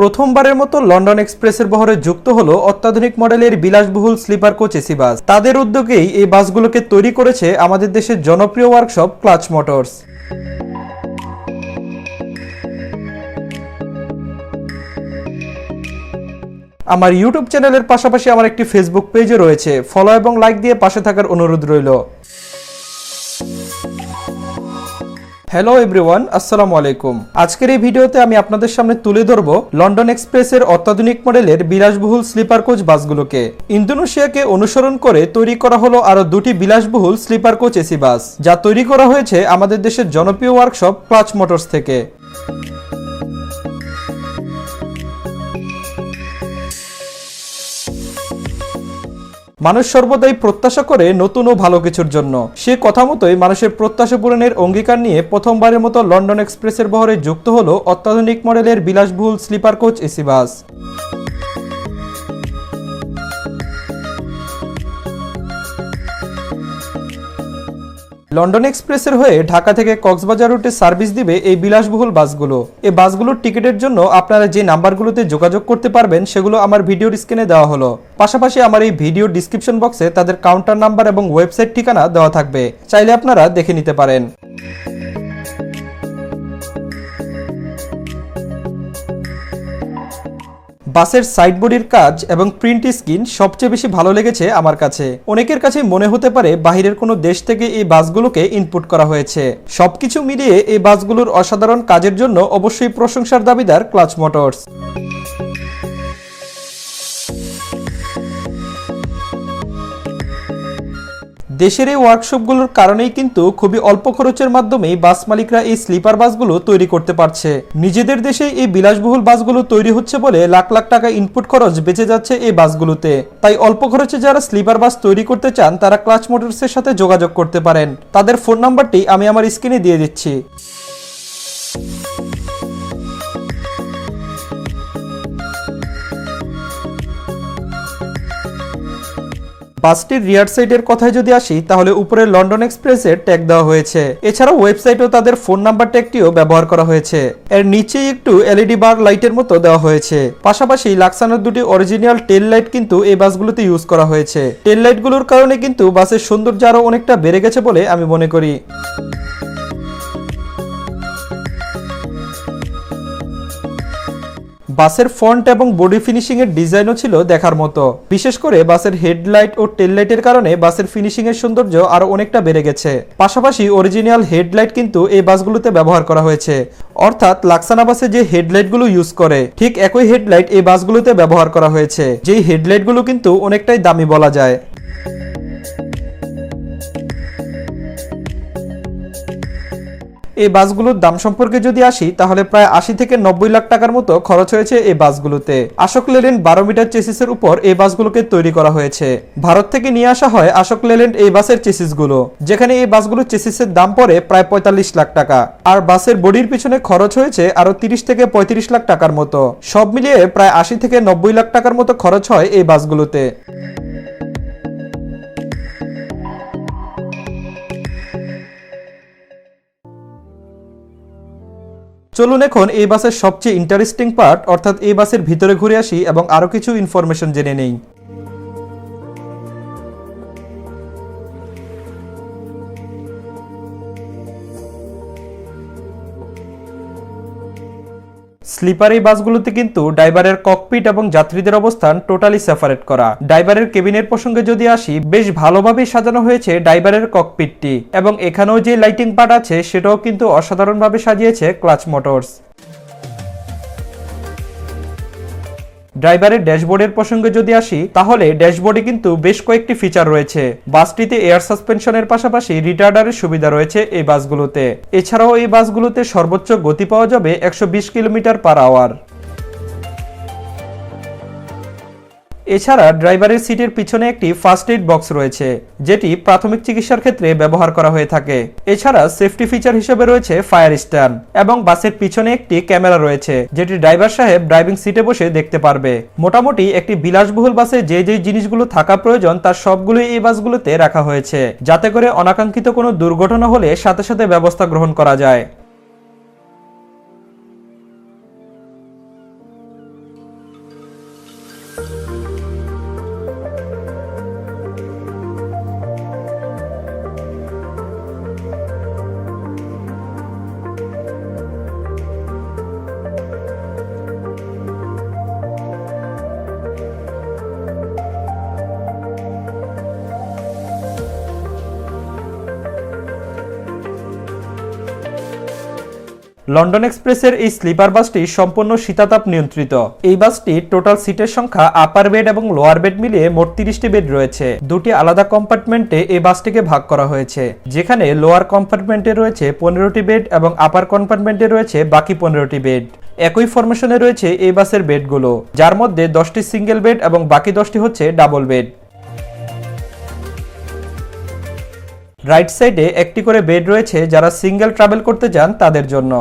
প্রথমবারের মতো লন্ডন এক্সপ্রেসের বহরে যুক্ত হলো অত্যাধুনিক মডেলের বিলাসবহুল স্লিপার কোচ এসি বাস। তাদের উদ্যোগেই এই বাসগুলোকে তৈরি করেছে আমাদের দেশের জনপ্রিয় ওয়ার্কশপ ক্লাচ মোটরস। আমার ইউটিউব চ্যানেলের পাশাপাশি আমার একটি ফেসবুক পেজও রয়েছে। ফলো এবং লাইক দিয়ে পাশে থাকার অনুরোধ রইল। হ্যালো এভরিওয়ান আসসালামু আলাইকুম আজকের এই ভিডিওতে আমি আপনাদের সামনে তুলে ধরব লন্ডন এক্সপ্রেসের অত্যাধুনিক মডেলের বিলাসবহুল স্লিপার কোচ বাসগুলোকে। ইন্দোনেশিয়াকে অনুসরণ করে তৈরি করা হলো আরও দুটি বিলাসবহুল স্লিপার কোচ এসি বাস, যা তৈরি করা হয়েছে আমাদের দেশের জনপ্রিয় ওয়ার্কশপ ক্লাচ মোটরস থেকে। মানুষ সর্বদাই প্রত্যাশা করে নতুন ও ভালো কিছুর জন্য। সে কথা মতোই মানুষের প্রত্যাশা পূরণের অঙ্গীকার নিয়ে প্রথমবারের মতো লন্ডন এক্সপ্রেসের বহরে যুক্ত হলো অত্যাধুনিক মডেলের বিলাসবহুল sleeper coach AC bus London এক্সপ্রেসের হয়ে ঢাকা থেকে কক্সবাজার রুটে সার্ভিস দিবে এই বিলাসবহুল বাসগুলো। এই বাসগুলোর টিকিটের জন্য আপনারা যে নাম্বারগুলোতে যোগাযোগ করতে পারবেন, সেগুলো আমার ভিডিওর স্ক্রিনে দেওয়া হলো। পাশাপাশি আমার এই ভিডিও ডিসক্রিপশন বক্সে তাদের কাউন্টার নাম্বার এবং ওয়েবসাইট ঠিকানা দেওয়া থাকবে। চাইলে আপনারা দেখে নিতে পারেন। বাসের সাইডবোর্ডের কাজ এবং প্রিন্ট স্ক্রিন সবচেয়ে বেশি ভালো লেগেছে আমার কাছে। অনেকের কাছে মনে হতে পারে বাহিরের কোনো দেশ থেকে এই বাসগুলোকে ইনপুট করা হয়েছে। সবকিছু মিলিয়ে এই বাসগুলোর অসাধারণ কাজের জন্য অবশ্যই প্রশংসার দাবিদার ক্লাচ মোটরস। দেশের এই ওয়ার্কশপগুলোর কারণেই কিন্তু খুবই অল্প খরচের মাধ্যমেই বাস মালিকরা এই স্লিপার বাসগুলো তৈরি করতে পারছে। নিজেদের দেশে এই বিলাসবহুল বাসগুলো তৈরি হচ্ছে বলে লাখ লাখ টাকা ইনপুট খরচ বেঁচে যাচ্ছে এই বাসগুলোতে। তাই অল্প খরচে যারা স্লিপার বাস তৈরি করতে চান, তারা ক্লাচ মোটরসের সাথে যোগাযোগ করতে পারেন। তাদের ফোন নাম্বারটি আমি আমার স্ক্রিনে দিয়ে দিচ্ছি। বাসটির রিয়ার সাইডের কথায় যদি আসি, তাহলে উপরে লন্ডন এক্সপ্রেসের ট্যাগ দেওয়া হয়েছে। এছাড়াও ওয়েবসাইটেও তাদের ফোন নাম্বার ট্যাগটিও ব্যবহার করা হয়েছে। এর নিচেই একটু এলইডি বার লাইটের মতো দেওয়া হয়েছে। পাশাপাশি লাক্সানোর দুটি অরিজিনাল টেল লাইট কিন্তু এই বাসগুলোতে ইউজ করা হয়েছে। টেল লাইটগুলোর কারণে কিন্তু বাসের সৌন্দর্য আরও অনেকটা বেড়ে গেছে বলে আমি মনে করি। বাসের ফন্ট এবং বডি ফিনিশিং এর ডিজাইনও ছিল দেখার মতো। বিশেষ করে বাসের হেডলাইট ও টেল লাইটের কারণে বাসের ফিনিশিং এর সৌন্দর্য আরও অনেকটা বেড়ে গেছে। পাশাপাশি অরিজিনাল হেডলাইট কিন্তু এই বাসগুলোতে ব্যবহার করা হয়েছে। অর্থাৎ লাক্সানা বাসে যে হেডলাইটগুলো ইউজ করে, ঠিক একই হেডলাইট এই বাসগুলোতে ব্যবহার করা হয়েছে। যেই হেডলাইটগুলো কিন্তু অনেকটাই দামি বলা যায়। এই বাসগুলোর দাম সম্পর্কে যদি আসি, তাহলে প্রায় আশি থেকে নব্বই লাখ টাকার মতো খরচ হয়েছে এই বাসগুলোতে। আশোক লেল্যান্ড বারো মিটার চেসিসের উপর এই বাসগুলোকে তৈরি করা হয়েছে। ভারত থেকে নিয়ে আসা হয় আশোক লেল্যান্ড এই বাসের চেসিসগুলো। যেখানে এই বাসগুলোর চেসিসের দাম পড়ে প্রায় পঁয়তাল্লিশ লাখ টাকা। আর বাসের বডির পিছনে খরচ হয়েছে আরও তিরিশ থেকে পঁয়ত্রিশ লাখ টাকার মতো। সব মিলিয়ে প্রায় আশি থেকে নব্বই লাখ টাকার মতো খরচ হয় এই বাসগুলোতে। চলুন এখন এই বাসের সবচেয়ে ইন্টারেস্টিং পার্ট অর্থাৎ এই বাসের ভিতরে ঘুরে আসি এবং আরও কিছু ইনফরমেশন জেনে নেই। স্লিপার এই বাসগুলোতে কিন্তু ড্রাইভারের ককপিট এবং যাত্রীদের অবস্থান টোটালি সেপারেট করা। ড্রাইভারের কেবিনের প্রসঙ্গে যদি আসি, বেশ ভালোভাবে সাজানো হয়েছে ড্রাইভারের ককপিটটি এবং এখানেও যে লাইটিং পার্ট আছে, সেটাও কিন্তু অসাধারণভাবে সাজিয়েছে ক্লাচ মোটরস ড্রাইভারের ড্যাশবোর্ডের প্রসঙ্গে যদি আসি, তাহলে ড্যাশবোর্ডে কিন্তু বেশ কয়েকটি ফিচার রয়েছে। বাসটিতে এয়ার সাসপেনশনের পাশাপাশি রিটার্ডারের সুবিধা রয়েছে এই বাসগুলোতে। এছাড়াও এই বাসগুলোতে সর্বোচ্চ গতি পাওয়া যাবে একশো বিশ কিলোমিটার পার আওয়ার এছাড়া ড্রাইভারের সিটের পিছনে একটি ফার্স্ট এইড বক্স রয়েছে, যেটি প্রাথমিক চিকিৎসার ক্ষেত্রে ব্যবহার করা হয়ে থাকে। এছাড়া সেফটি ফিচার হিসেবে রয়েছে ফায়ার স্ট্যান্ড এবং বাসের পিছনে একটি ক্যামেরা রয়েছে, যেটি ড্রাইভার সাহেব ড্রাইভিং সিটে বসে দেখতে পারবে। মোটামুটি একটি বিলাসবহুল বাসে যে যে জিনিসগুলো থাকা প্রয়োজন, তার সবগুলোই এই বাসগুলোতে রাখা হয়েছে, যাতে করে অনাকাঙ্ক্ষিত কোনো দুর্ঘটনা হলে সাথে সাথে ব্যবস্থা গ্রহণ করা যায়। লন্ডন এক্সপ্রেসের এই স্লিপার বাসটি সম্পূর্ণ শীতাতাপ নিয়ন্ত্রিত। এই বাসটি টোটাল সিটের সংখ্যা আপার বেড এবং লোয়ার বেড মিলিয়ে মোট তিরিশটি বেড রয়েছে। দুটি আলাদা কম্পার্টমেন্টে এই বাসটিকে ভাগ করা হয়েছে। যেখানে লোয়ার কম্পার্টমেন্টে রয়েছে পনেরোটি বেড এবং আপার কম্পার্টমেন্টে রয়েছে বাকি পনেরোটি বেড একই ফরমেশনে রয়েছে এই বাসের বেডগুলো যার মধ্যে দশটি সিঙ্গেল বেড এবং বাকি দশটি হচ্ছে ডাবল বেড রাইট সাইডে একটি করে বেড রয়েছে যারা সিঙ্গেল ট্রাভেল করতে চান তাদের জন্য,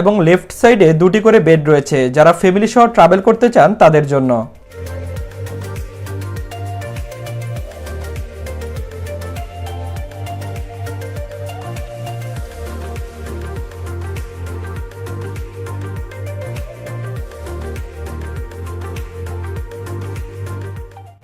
এবং লেফট সাইডে দুটি করে বেড রয়েছে যারা ফ্যামিলি সহ ট্রাভেল করতে চান তাদের জন্য।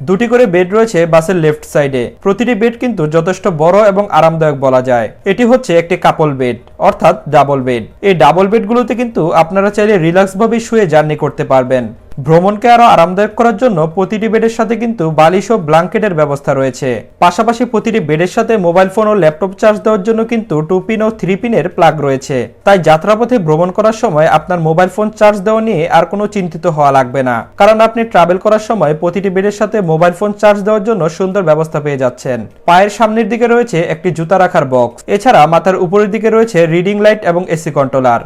দুটি করে বেড রয়েছে বাসের লেফট সাইডে। প্রতিটি বেড কিন্তু যথেষ্ট বড় এবং আরামদায়ক বলা যায়। এটি হচ্ছে একটি কাপল বেড, অর্থাৎ ডাবল বেড। এই ডাবল বেডগুলোতে কিন্তু আপনারা চাইলে রিল্যাক্স ভাবে শুয়ে জার্নি করতে পারবেন। ভ্রমণকে আরও আরামদায়ক করার জন্য প্রতিটি বেডের সাথে কিন্তু বালিশ ও ব্ল্যাঙ্কেটের ব্যবস্থা রয়েছে। পাশাপাশি প্রতিটি বেডের সাথে মোবাইল ফোন ও ল্যাপটপ চার্জ দেওয়ার জন্য কিন্তু টু পিন ও থ্রি পিনের প্লাগ রয়েছে। তাই যাত্রাপথে ভ্রমণ করার সময় আপনার মোবাইল ফোন চার্জ দেওয়া নিয়ে আর কোনো চিন্তিত হওয়া লাগবে না। কারণ আপনি ট্রাভেল করার সময় প্রতিটি বেডের সাথে মোবাইল ফোন চার্জ দেওয়ার জন্য সুন্দর ব্যবস্থা পেয়ে যাচ্ছেন। পায়ের সামনের দিকে রয়েছে একটি জুতা রাখার বক্স। এছাড়া মাথার উপরের দিকে রয়েছে রিডিং লাইট এবং এসি কন্ট্রোলার।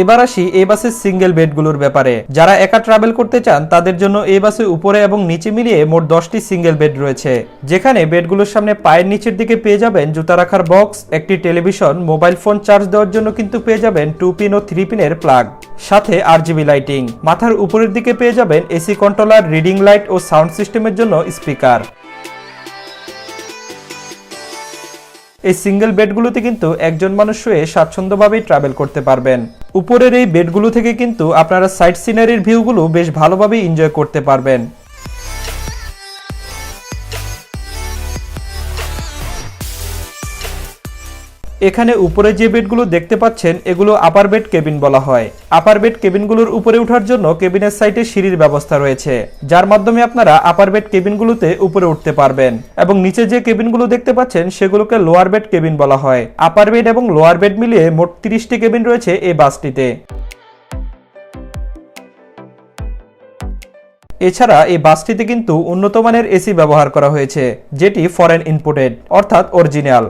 এবার আসি এই বাসের সিঙ্গেল বেডগুলোর ব্যাপারে। যারা একা ট্রাভেল করতে চান, তাদের জন্য এই বাসে উপরে এবং নিচে মিলিয়ে মোট দশটি সিঙ্গেল বেড রয়েছে। যেখানে বেডগুলোর সামনে পায়ের নিচের দিকে পেয়ে যাবেন জুতা রাখার বক্স একটি টেলিভিশন মোবাইল ফোন চার্জ দেওয়ার জন্য কিন্তু পেয়ে যাবেন টু পিন ও থ্রি পিনের প্লাগ সাথে আরজিবি লাইটিং মাথার উপরের দিকে পেয়ে যাবেন এসি কন্ট্রোলার রিডিং লাইট ও সাউন্ড সিস্টেমের জন্য স্পিকার এই সিঙ্গেল বেডগুলোতে কিন্তু একজন মানুষ শুয়ে স্বাচ্ছন্দ্যভাবেই ট্রাভেল করতে পারবেন। উপরের এই বেডগুলো থেকে কিন্তু আপনারা সাইট সিনারির ভিউগুলো বেশ ভালোভাবে এনজয় করতে পারবেন। এখানে উপরে যে বেডগুলো দেখতে পাচ্ছেন, এগুলো আপার বেড কেবিন বলা হয়। আপার বেড কেবিনগুলোর উপরে ওঠার জন্য কেবিনের সাইটে সিঁড়ির ব্যবস্থা রয়েছে, যার মাধ্যমে আপনারা আপার বেড কেবিনগুলোতে উপরে উঠতে পারবেন এবং নিচে যে কেবিনগুলো দেখতে পাচ্ছেন, সেগুলোকে লোয়ার বেড কেবিন বলা হয়। আপার বেড এবং লোয়ার বেড মিলিয়ে মোট তিরিশটি কেবিন রয়েছে এই বাসটিতে। এছাড়া এই বাসটিতে কিন্তু উন্নত মানের এসি ব্যবহার করা হয়েছে, যেটি ফরেন ইনপুটেড অর্থাৎ অরিজিনাল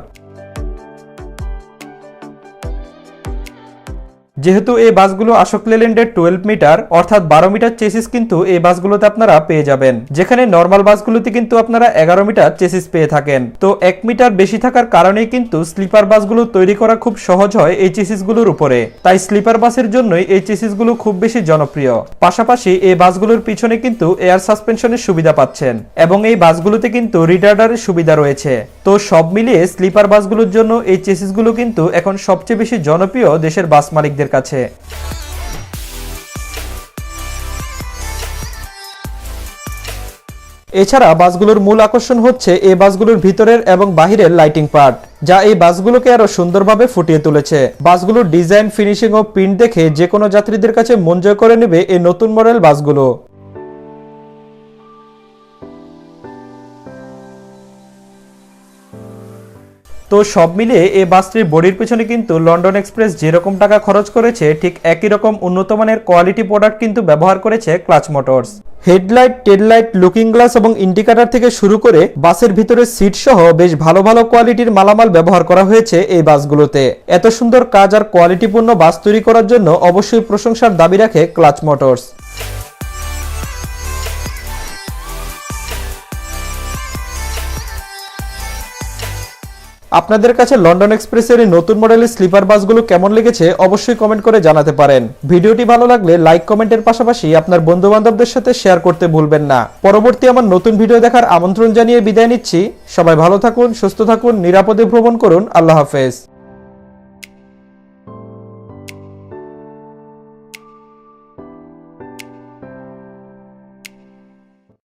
যেহেতু এই বাসগুলো আশোক লেল্যান্ডের টুয়েলভ মিটার অর্থাৎ বারো মিটার চেসিস কিন্তু এই বাসগুলোতে আপনারা পেয়ে যাবেন। যেখানে নর্মাল বাসগুলোতে কিন্তু আপনারা এগারো মিটার চেসিস পেয়ে থাকেন। তো এক মিটার বেশি থাকার কারণেই কিন্তু স্লিপার বাসগুলো তৈরি করা খুব সহজ হয় এই চেসিসগুলোর উপরে। তাই স্লিপার বাসের জন্যই এই চেসিসগুলো খুব বেশি জনপ্রিয়। পাশাপাশি এই বাসগুলোর পিছনে কিন্তু এয়ার সাসপেনশনের সুবিধা পাচ্ছেন এবং এই বাসগুলোতে কিন্তু রিটার্ডারের সুবিধা রয়েছে। তো সব মিলিয়ে স্লিপার বাসগুলোর জন্য এই চেসিসগুলো কিন্তু এখন সবচেয়ে বেশি জনপ্রিয় দেশের বাস মালিকদের কাছে। এছাড়া বাসগুলোর মূল আকর্ষণ হচ্ছে এই বাসগুলোর ভিতরের এবং বাহিরের লাইটিং পার্ট যা এই বাসগুলোকে আরও সুন্দরভাবে ফুটিয়ে তুলেছে। বাসগুলোর ডিজাইন ফিনিশিং ও প্রিন্ট দেখে যে কোনো যাত্রীদের কাছে মন জয় করে নেবে এই নতুন মডেল বাসগুলো। তো সব মিলিয়ে এই বাসটির বডির পেছনে কিন্তু লন্ডন এক্সপ্রেস যেরকম টাকা খরচ করেছে, ঠিক একই রকম উন্নত মানের কোয়ালিটি প্রোডাক্ট কিন্তু ব্যবহার করেছে clutch motors. Headlight, taillight, looking glass এবং ইন্ডিকেটর থেকে শুরু করে বাসের ভিতরে সিট সহ বেশ ভালো ভালো কোয়ালিটির মালামাল ব্যবহার করা হয়েছে এই বাসগুলোতে। এত সুন্দর কাজ আর কোয়ালিটিপূর্ণ বাস তৈরি করার জন্য অবশ্যই প্রশংসার দাবি রাখে ক্লাচ মোটরস। আপনাদের কাছে লন্ডন এক্সপ্রেসের এই নতুন মডেলের স্লিপার বাসগুলো কেমন লেগেছে অবশ্যই কমেন্ট করে জানাতে পারেন। ভিডিওটি ভালো লাগলে লাইক, কমেন্টের পাশাপাশি আপনার বন্ধু বান্ধবদের সাথে শেয়ার করতে ভুলবেন না। পরবর্তী আমার নতুন ভিডিও দেখার আমন্ত্রণ জানিয়ে বিদায় নিচ্ছি। সবাই ভালো থাকুন, সুস্থ থাকুন, নিরাপদে ভ্রমণ করুন। আল্লাহ হাফেজ।